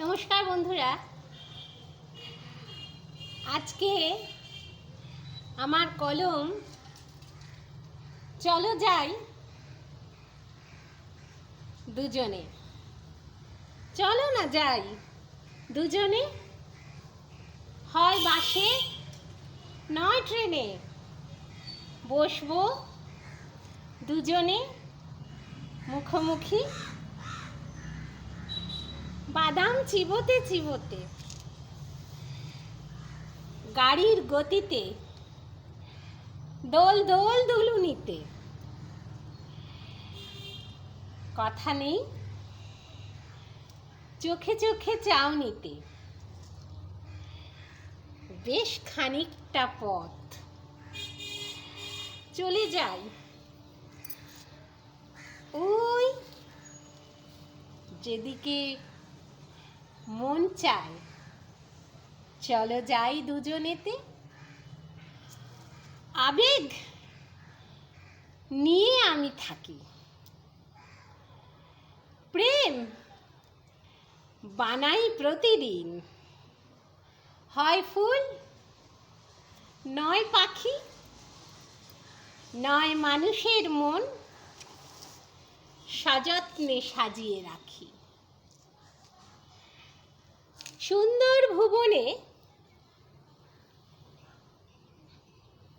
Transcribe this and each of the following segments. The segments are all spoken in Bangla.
নমস্কার বন্ধুরা। আজকে আমার কলম, চলো যাই দুজনে। চলো না যাই দুজনে। হয় বাসে, নয় ট্রেনে। বসবো দুজনে মুখোমুখি। বাদাম চিবোতে চিবোতে। গাড়ির গতিতে দোল দোল দুলুনিতে কথা নেই? চোখে চোখে চাউনিতে বেশ খানিকটা পথ। চলে যাই। ওই যেদিকে মন চায়। চলো যাই দুজনেতে। আবেগ নিয়ে আমি থাকি। প্রেম বানাই প্রতিদিন। হয় ফুল, নয় পাখি, নয় মানুষের মন, সযত্নে সাজিয়ে রাখি। সুন্দর ভুবনে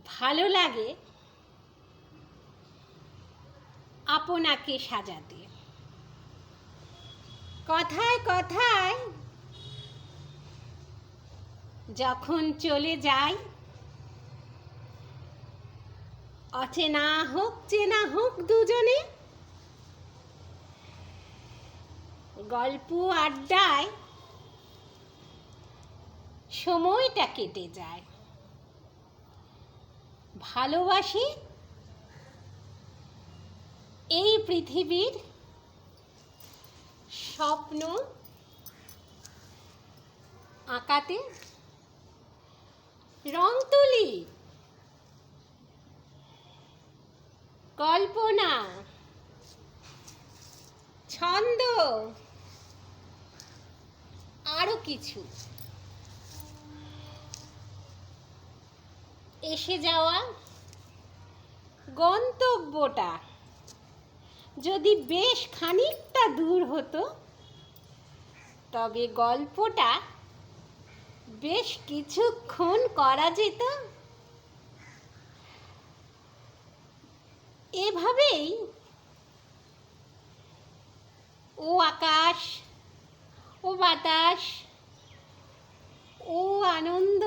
ভালো লাগে আপনাকে সাজাতে। কথায় কথায় যখন চলে যাই, অচেনা হোক, চেনা হোক দুজনে, গল্প আড্ডায় সময়টা কেটে যায়। ভালোবাসি এই পৃথিবীর স্বপ্ন আঁকাতে। রং তুলি কল্পনা ছন্দ আরও কিছু। এসে যাওয়া গন্তব্যটা। যদি বেশ খানিকটা দূর হতো, তবে গল্পটা বেশ কিছুক্ষণ করা যেত। এভাবেই ও আকাশ, ও বাতাস, ও আনন্দ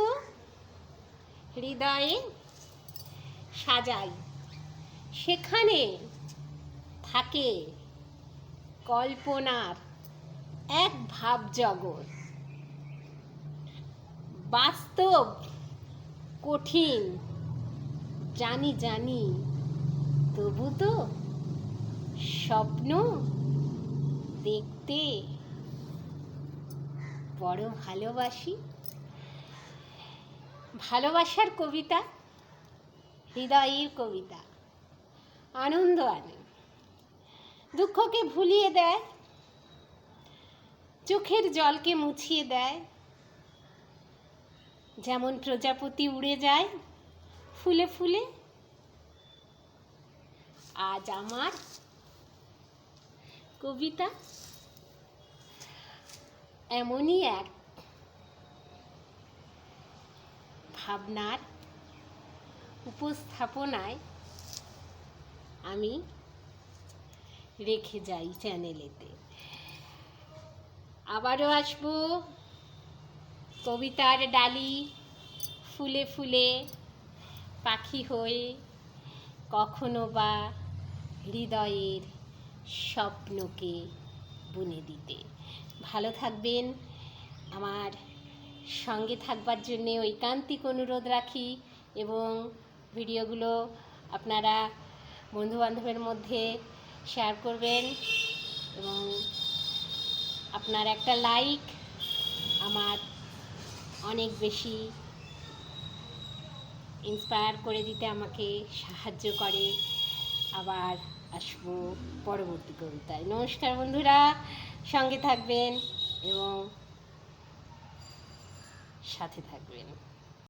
হৃদয়ে সাজাই। সেখানে থাকে কল্পনার এক ভাবজগৎ বাস্তব, কঠিন, জানি জানি, তবু তো স্বপ্ন দেখতে বড় ভালোবাসি। ভালোবাসার কবিতা, হৃদয়ের কবিতা, আনন্দ আনে। দুঃখকে ভুলিয়ে দেয়, চোখের জলকে মুছিয়ে দেয়। যেমন প্রজাপতি উড়ে যায় ফুলে ফুলে, আজ আমার কবিতা এমনই এক। ভাবনার উপস্থাপনায় আমি রেখে যাই চ্যানেলেতে। আবারও আসব কবিতার ডালি, ফুলে ফুলে পাখি হয়ে কখনো বা হৃদয়ের স্বপ্নকে বুনে দিতে। ভালো থাকবেন আমার সঙ্গে থাকবার জন্যে ঐকান্তিক অনুরোধ রাখি এবং ভিডিওগুলো আপনারা বন্ধুবান্ধবের মধ্যে শেয়ার করবেন এবং আপনার একটা লাইক আমার অনেক বেশি ইন্সপায়ার করে দিতে আমাকে সাহায্য করে। আবার আসব পরবর্তী কবিতায়। নমস্কার বন্ধুরা, সঙ্গে থাকবেন এবং সাথে থাকবেন।